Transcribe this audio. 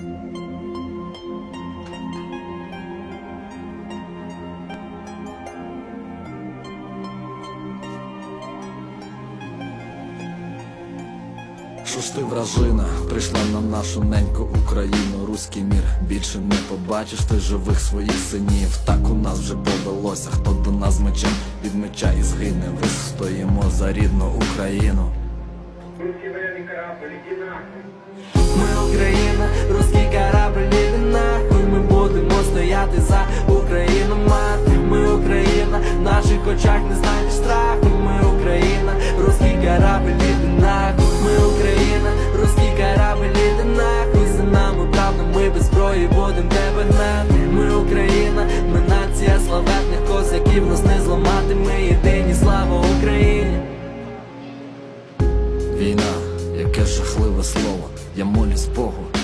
Що ж ти вражина, прийшла на нашу неньку Україну, руський мір більше не побачиш ти живих своїх синів. Так у нас вже повелося, хто до нас мечем від меча і згине. Вистоїмо за рідну Україну. Русский военный корабль, наших очах не знаєш страху, ми Україна, русський корабль іде нахуй, ми Україна, русський корабль іде нахуй. За нами правда, ми без зброї будем тебе гнати. Ми Україна, ми нація славетних козаків, нас не зламати, ми єдині, слава Україні. Війна, яке жахливе слово, я молюсь Богу.